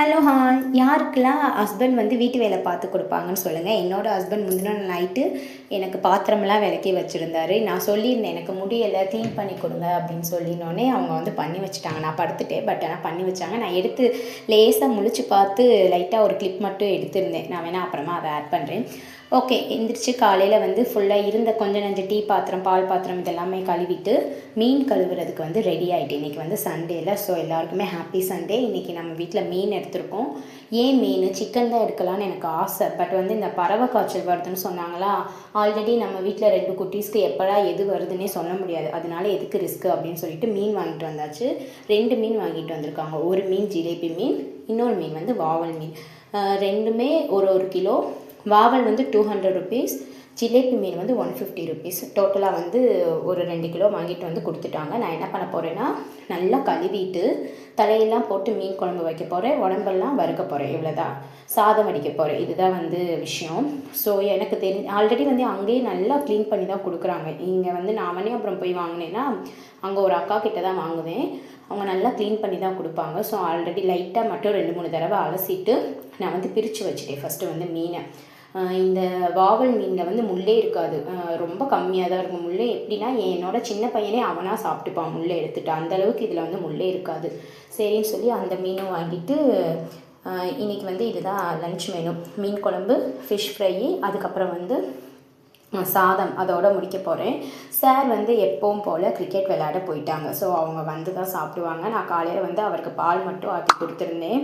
Hello hi யாருக்கெல்லாம் husband வந்து வீட்டு வேலை பார்த்து கொடுப்பாங்கன்னு சொல்லுங்கள் என்னோடய ஹஸ்பண்ட் முந்தின நைட்டு எனக்கு பாத்திரமெல்லாம் விளக்கி வச்சுருந்தாரு. நான் சொல்லியிருந்தேன் எனக்கு முடியலை க்ளீன் பண்ணி கொடுங்க அப்படின்னு சொல்லினோடனே அவங்க வந்து பண்ணி வச்சுட்டாங்க. நான் படுத்துட்டேன் பட் ஆனால் பண்ணி வச்சாங்க. நான் எடுத்து லேசாக முழிச்சு பார்த்து லைட்டாக ஒரு கிளிப் மட்டும் எடுத்திருந்தேன். நான் வேணால் அப்புறமா அதை ஆட் பண்ணுறேன் ஓகே எந்திரிச்சு காலையில் வந்து ஃபுல்லாக இருந்த கொஞ்சம் நஞ்சு டீ பாத்திரம் பால் பாத்திரம் இதெல்லாமே கழுவிட்டு மீன் கழுவுறதுக்கு வந்து ரெடி ஆகிட்டு இன்றைக்கி வந்து சண்டேல ஸோ எல்லாருக்குமே ஹாப்பி சண்டே இன்றைக்கி நம்ம வீட்டில் மீன் எடுத்திருக்கோம். ஏன் மீன்? சிக்கன் தான் எடுக்கலான்னு எனக்கு ஆசை. பட் வந்து இந்த பறவை காய்ச்சல் வருதுன்னு சொன்னாங்களா? ஆல்ரெடி நம்ம வீட்டில் ரெண்டு குட்டீஸ்க்கு எப்படா எது வருதுன்னே சொல்ல முடியாது. அதனால எதுக்கு ரிஸ்க்கு அப்படின்னு சொல்லிட்டு மீன் வாங்கிட்டு வந்தாச்சு. ரெண்டு மீன் வாங்கிட்டு வந்திருக்காங்க. ஒரு மீன் ஜிலேபி மீன் இன்னொரு மீன் வந்து வாவல் மீன். ரெண்டுமே ஒரு ஒரு கிலோ வாவல் வந்து டூ ஹண்ட்ரட் ருபீஸ் ஜிலேபி மீன் வந்து ஒன் ஃபிஃப்டி ருபீஸ் டோட்டலாக வந்து ஒரு ரெண்டு கிலோ வாங்கிட்டு வந்து கொடுத்துட்டாங்க. நான் என்ன பண்ண போகிறேன்னா நல்லா கழுவிட்டு தலையெல்லாம் போட்டு மீன் குழம்பு வைக்க போகிறேன் உடம்பெல்லாம் வறுக்க போகிறேன் இவ்வளோதான் சாதம் வடிக்க போகிறேன் இதுதான் வந்து விஷயம். ஸோ எனக்கு தெரி ஆல்ரெடி வந்து அங்கேயே நல்லா க்ளீன் பண்ணி தான் கொடுக்குறாங்க. இங்கே வந்து நானே அப்புறம் போய் வாங்கினேன்னா அங்கே ஒரு அக்கா கிட்ட தான் வாங்குவேன். அவங்க நல்லா க்ளீன் பண்ணி தான் கொடுப்பாங்க. ஸோ ஆல்ரெடி லைட்டாக மட்டும் ரெண்டு மூணு தடவை அலசிட்டு நான் வந்து பிரித்து வச்சுட்டேன். ஃபஸ்ட்டு வந்து மீனை. இந்த வாவல் மீனில் வந்து முள்ளே இருக்காது. ரொம்ப கம்மியாக தான் இருக்கும் முள்ளே. எப்படின்னா என்னோட சின்ன பையனே அவனாக சாப்பிட்டுப்பான் முள்ளே எடுத்துட்டு. அந்தளவுக்கு இதில் வந்து முள்ளே இருக்காது. சரின்னு சொல்லி அந்த மீனும் வாங்கிட்டு இன்றைக்கி வந்து இதுதான் லன்ச் மெனு மீன் குழம்பு ஃபிஷ் ஃப்ரை அதுக்கப்புறம் வந்து சாதம் அதோட முடிக்க போகிறேன் சார் வந்து எப்பவும் போல் கிரிக்கெட் விளையாட போயிட்டாங்க. ஸோ அவங்க வந்து தான் சாப்பிடுவாங்க. நான் காலையில் வந்து அவருக்கு பால் மட்டும் ஆக்கி கொடுத்துருந்தேன்.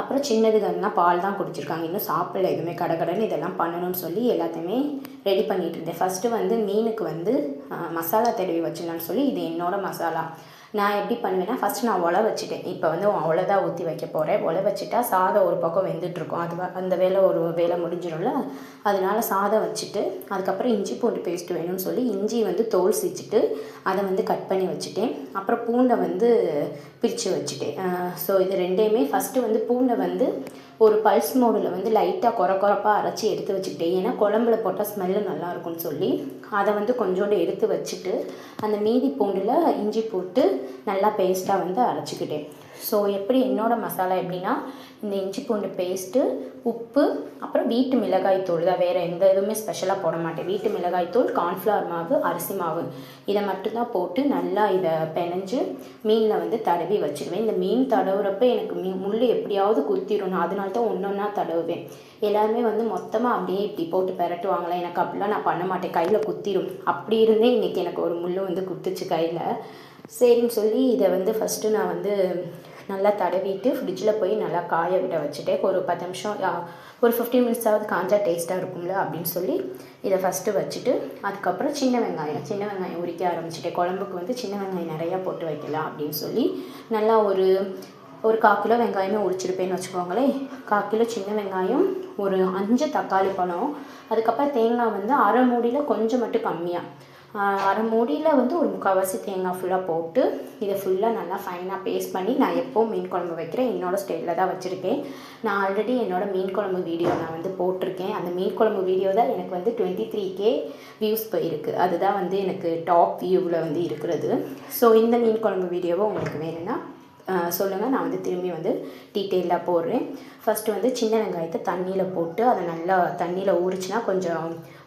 அப்புறம் சின்னதுகள்லாம் பால் தான் குடிச்சிருக்காங்க. இன்னும் சாப்பிடல எதுவுமே கடகடன்னு இதெல்லாம் பண்ணணும்னு சொல்லி எல்லாத்தையுமே ரெடி பண்ணிகிட்டு இருந்தேன். ஃபஸ்ட்டு வந்து மீனுக்கு வந்து மசாலா தடவி வச்சிடலான்னு சொல்லி இது என்னோடய மசாலா. நான் எப்படி பண்ணுவேன்னா ஃபஸ்ட்டு நான் உல வச்சுட்டேன். இப்போ வந்து உலை தான் ஊற்றி வைக்க போகிறேன் உல வச்சுட்டா சாதம் ஒரு பக்கம் வெந்துட்டுருக்கும் அது அந்த வேலை ஒரு வேலை முடிஞ்சிடும்ல அதனால சாதம் வச்சுட்டு அதுக்கப்புறம் இஞ்சி பூண்டு பேஸ்ட் வேணும்னு சொல்லி இஞ்சி வந்து தோல் சீச்சிட்டு அதை வந்து கட் பண்ணி வச்சுட்டேன். அப்புறம் பூண்டை வந்து பிரித்து வச்சுட்டேன். ஸோ இது ரெண்டையுமே ஃபஸ்ட்டு வந்து பூண்டை வந்து ஒரு பல்ஸ் மோடில் வந்து லைட்டாக குறை குறைப்பாக அரைச்சி எடுத்து வச்சுக்கிட்டேன் ஏன்னா குழம்புல போட்டால் ஸ்மெல்லு நல்லாயிருக்கும்னு சொல்லி அதை வந்து கொஞ்சோண்டு எடுத்து வச்சுட்டு அந்த மீதி பூண்டில் இஞ்சி போட்டு நல்லா பேஸ்ட்டாக வந்து அரைச்சிக்கிட்டேன். ஸோ எப்படி என்னோட மசாலா எப்படின்னா இந்த இஞ்சி பூண்டு பேஸ்ட்டு உப்பு அப்புறம் வீட்டு மிளகாய் தூள். தான் வேறு எந்த இதுவுமே ஸ்பெஷலாக போட மாட்டேன். வீட்டு மிளகாய் தூள் கார்ன்ஃப்ளவர் மாவு அரிசி மாவு. இதை மட்டும்தான் போட்டு நல்லா இதை பிணைஞ்சு மீனில் வந்து தடவி வச்சுருவேன். இந்த மீன் தடவுறப்ப எனக்கு மீ முள் எப்படியாவது குத்திரும் அதனால தான் ஒன்று ஒன்றா தடவுவேன். எல்லாருமே வந்து மொத்தமாக அப்படியே இப்படி போட்டு பெரட்டுவாங்களே. எனக்கு அப்படிலாம் நான் பண்ண மாட்டேன். கையில் குத்திரும். அப்படி இருந்தே இன்றைக்கி எனக்கு ஒரு முள் வந்து குத்துச்சு கையில். சரின்னு சொல்லி இதை வந்து ஃபஸ்ட்டு நான் வந்து நல்லா தடவிட்டு ஃப்ரிட்ஜில் போய் நல்லா காய விட வச்சுட்டேன் ஒரு பத்து நிமிஷம் ஒரு ஃபிஃப்டீன் மினிட்ஸாவது காஞ்சா டேஸ்ட்டாக இருக்கும்ல அப்படின்னு சொல்லி இதை ஃபஸ்ட்டு வச்சுட்டு அதுக்கப்புறம் சின்ன வெங்காயம் சின்ன வெங்காயம் உரிக்க ஆரம்பிச்சிட்டேன். குழம்புக்கு வந்து சின்ன வெங்காயம் நிறையா போட்டு வைக்கலாம் அப்படின்னு சொல்லி நல்லா ஒரு ஒரு கால் கிலோ வெங்காயமே உரிச்சிருப்பேன்னு வச்சுக்கோங்களேன். கால் கிலோ சின்ன வெங்காயம் ஒரு அஞ்சு தக்காளி பழம் அதுக்கப்புறம் தேங்காய் வந்து அரை மூடியில் கொஞ்சம் மட்டும் கம்மியாக அரை மூடியில் வந்து ஒரு முக்கால்வாசி தேங்காய் ஃபுல்லாக போட்டு இதை ஃபுல்லாக நல்லா ஃபைனாக பேஸ்ட் பண்ணி நான் எப்போது மீன் குழம்பு வைக்கிறேன். என்னோடய ஸ்டைலில் தான் வச்சுருக்கேன். நான் ஆல்ரெடி என்னோடய மீன் குழம்பு வீடியோ நான் வந்து போட்டிருக்கேன். அந்த மீன் குழம்பு வீடியோ தான் எனக்கு வந்து டுவெண்ட்டி த்ரீ கே வியூஸ் போயிருக்கு. அதுதான் வந்து எனக்கு டாப் வியூவில் வந்து இருக்கிறது. ஸோ இந்த மீன் குழம்பு வீடியோவை உங்களுக்கு வேணும்னா சொல்லுங்கள் நான் வந்து திரும்பி வந்து டீட்டெயிலாக போடுறேன். ஃபஸ்ட்டு வந்து சின்ன வெங்காயத்தை தண்ணியில் போட்டு அதை நல்லா தண்ணியில் ஊறிச்சின்னா கொஞ்சம்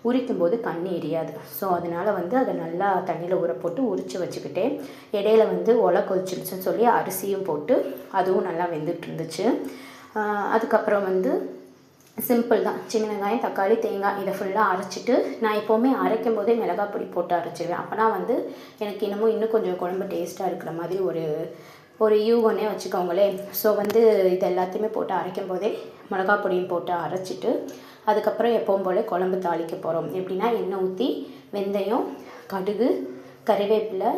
உரிக்கும் போது கண்ணு எரியாது. ஸோ அதனால் வந்து அதை நல்லா தண்ணியில் ஊற போட்டு உரித்து வச்சுக்கிட்டேன். இடையில வந்து ஒலை கொதிச்சிருச்சுன்னு சொல்லி அரிசியும் போட்டு அதுவும் நல்லா வெந்துட்டு இருந்துச்சு. அதுக்கப்புறம் வந்து சிம்பிள் தான். சின்ன வெங்காயம் தக்காளி தேங்காய் இதை ஃபுல்லாக அரைச்சிட்டு நான் எப்போவுமே அரைக்கும் போதே மிளகாய் பொடி போட்டு அரைச்சிடுவேன் அப்போனா வந்து எனக்கு இன்னமும் இன்னும் கொஞ்சம் குழம்பு டேஸ்ட்டாக இருக்கிற மாதிரி ஒரு ஒரு யூகோனே வச்சுக்கோங்களேன். ஸோ வந்து இது எல்லாத்தையுமே போட்டு அரைக்கும் போதே மிளகா பொடியும் போட்டு அரைச்சிட்டு அதுக்கப்புறம் எப்பவும் போல குழம்பு தாளிக்க போகிறோம் எப்படின்னா எண்ணெய் ஊற்றி வெந்தயம் கடுகு கறிவேப்பிலை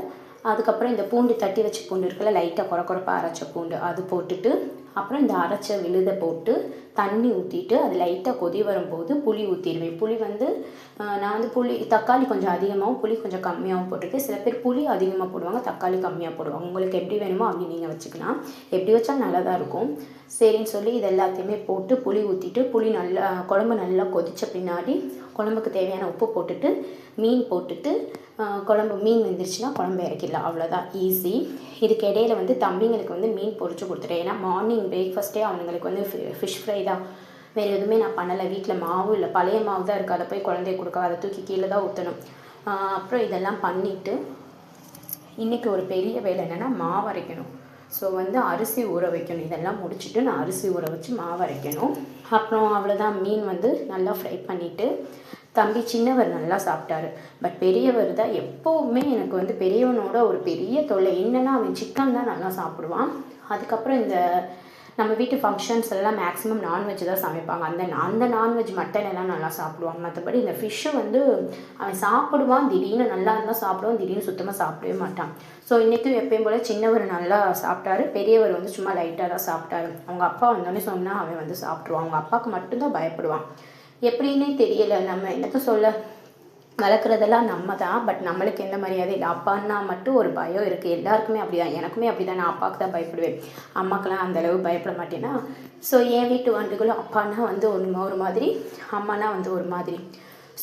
அதுக்கப்புறம் இந்த பூண்டு தட்டி வச்ச பூண்டு இருக்குல்ல லைட்டாக குறை குறைப்பாக அரைச்ச பூண்டு அது போட்டுட்டு அப்புறம் இந்த அரைச்ச விழுதை போட்டு தண்ணி ஊற்றிட்டு அது லைட்டாக கொதி வரும்போது புளி ஊற்றிடுவேன் புளி வந்து நான் வந்து புளி தக்காளி கொஞ்சம் அதிகமாகவும் புளி கொஞ்சம் கம்மியாகவும் போட்டுருக்கேன். சில பேர் புளி அதிகமாக போடுவாங்க தக்காளி கம்மியாக போடுவாங்க. உங்களுக்கு எப்படி வேணுமோ அப்படி நீங்கள் வச்சுக்கலாம். எப்படி வச்சாலும் நல்லா தான் இருக்கும். சரின்னு சொல்லி இது எல்லாத்தையுமே போட்டு புளி ஊற்றிட்டு புளி நல்லா குழம்பு நல்லா கொதிச்ச பின்னாடி குழம்புக்கு தேவையான உப்பு போட்டுட்டு மீன் போட்டுட்டு குழம்பு மீன் வெந்துருச்சுன்னா குழம்பு இறக்கிடலாம். அவ்வளோதான் ஈஸி இதுக்கு இடையில வந்து தம்பிங்களுக்கு வந்து மீன் பொரிச்சு கொடுத்துட்டேன். ஏன்னா மார்னிங் பிரேக்ஃபாஸ்ட்டே அவனுங்களுக்கு வந்து ஃபிஷ் ஃப்ரை தான். வேறு எதுவுமே நான் பண்ணலை. வீட்டில் மாவு இல்லை. பழைய மாவு தான் இருக்குது அதை போய் குழந்தைய கொடுக்க அதை தூக்கி கீழே தான் ஊற்றணும் அப்புறம் இதெல்லாம் பண்ணிவிட்டு இன்றைக்கி ஒரு பெரிய வேலை என்னென்னா மாவு அரைக்கணும். ஸோ வந்து அரிசி ஊற வைக்கணும். இதெல்லாம் முடிச்சுட்டு நான் அரிசி ஊற வச்சு மாவு அரைக்கணும். அப்புறம் அவ்வளோதான் மீன் வந்து நல்லா ஃப்ரை பண்ணிவிட்டு தம்பி சின்னவர் நல்லா சாப்பிட்டாரு. பட் பெரியவர் தான் எப்போவுமே எனக்கு வந்து பெரியவனோட ஒரு பெரிய தொல்லை. என்னென்னா அவன் சிக்கன் தான் நல்லா சாப்பிடுவான். அதுக்கப்புறம் இந்த நம்ம வீட்டு ஃபங்க்ஷன்ஸ் எல்லாம் மேக்ஸிமம் நான்வெஜ் தான் சமைப்பாங்க. அந்த அந்த நான்வெஜ் மட்டன் எல்லாம் நல்லா சாப்பிடுவான் மற்றபடி இந்த ஃபிஷ்ஷை வந்து அவன் சாப்பிடுவான் திடீர்னு நல்லா இருந்தால் சாப்பிடுவான் திடீர்னு சுத்தமாக சாப்பிடவே மாட்டான். ஸோ இன்றைக்கும் எப்பயும் போல் சின்னவர் நல்லா சாப்பிட்டாரு. பெரியவர் வந்து சும்மா லைட்டாக தான் சாப்பிட்டாரு. அவங்க அப்பா வந்தோடனே சொன்னால் அவன் வந்து சாப்பிட்ருவான் அவங்க அப்பாவுக்கு மட்டும்தான் பயப்படுவான். எப்படின்னே தெரியல. நம்ம என்னத்த சொல்ல வளர்க்குறதெல்லாம் நம்ம தான் பட் நம்மளுக்கு எந்த மரியாதை இல்லை. அப்பான்னா மட்டும் ஒரு பயம் இருக்குது எல்லாருக்குமே அப்படி தான் எனக்குமே அப்படி தான் நான் அப்பாவுக்கு தான் பயப்படுவேன். அம்மாக்கெல்லாம் அந்தளவு பயப்பட மாட்டேன்னா. ஸோ என் வீட்டு வந்துகளும் அப்பான்னா வந்து ஒன்று ஒரு மாதிரி அம்மானா வந்து ஒரு மாதிரி.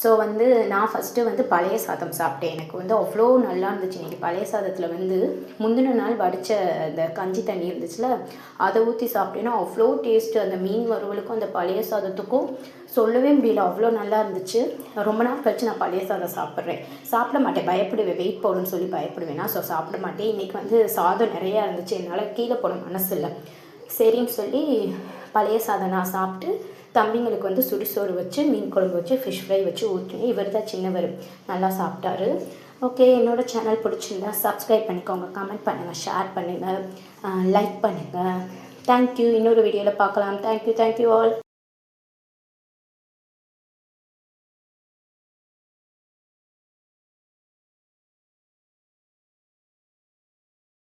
ஸோ வந்து நான் ஃபஸ்ட்டு வந்து பழைய சாதம் சாப்பிட்டேன். எனக்கு வந்து அவ்வளோ நல்லா இருந்துச்சு. இன்றைக்கி பழைய சாதத்தில் வந்து முந்தின நாள் வடித்த அந்த கஞ்சி தண்ணி இருந்துச்சுல அதை ஊற்றி சாப்பிட்டேன்னா அவ்வளோ டேஸ்ட்டு அந்த மீன் வறுவலுக்கும் அந்த பழைய சாதத்துக்கும் சொல்லவே முடியல. அவ்வளோ நல்லா இருந்துச்சு. ரொம்ப நாள் கழிச்சு நான் பழைய சாதம் சாப்பிட்றேன். சாப்பிட மாட்டேன். பயப்படுவேன். வெயிட் போடுன்னு சொல்லி பயப்படுவேன்னா ஸோ சாப்பிட மாட்டேன். இன்றைக்கி வந்து சாதம் நிறையா இருந்துச்சு. என்னால் கீழே போன மனசு இல்லை. சரின்னு சொல்லி பழைய சாதம் நான் சாப்பிட்டு தம்பிங்களுக்கு வந்து சுடிசோறு வச்சு மீன் குழம்பு வச்சு ஃபிஷ் ஃப்ரை வச்சு ஊற்றினேன் இவர் தான் சின்னவர். நல்லா சாப்பிட்டாரு. ஓகே என்னோடய சேனல் பிடிச்சிருந்தா சப்ஸ்கிரைப் பண்ணிக்கோங்க. கமெண்ட் பண்ணுங்கள் ஷேர் பண்ணுங்கள் லைக் பண்ணுங்கள் தேங்க்யூ இன்னொரு வீடியோவில் பார்க்கலாம். Thank you thank you all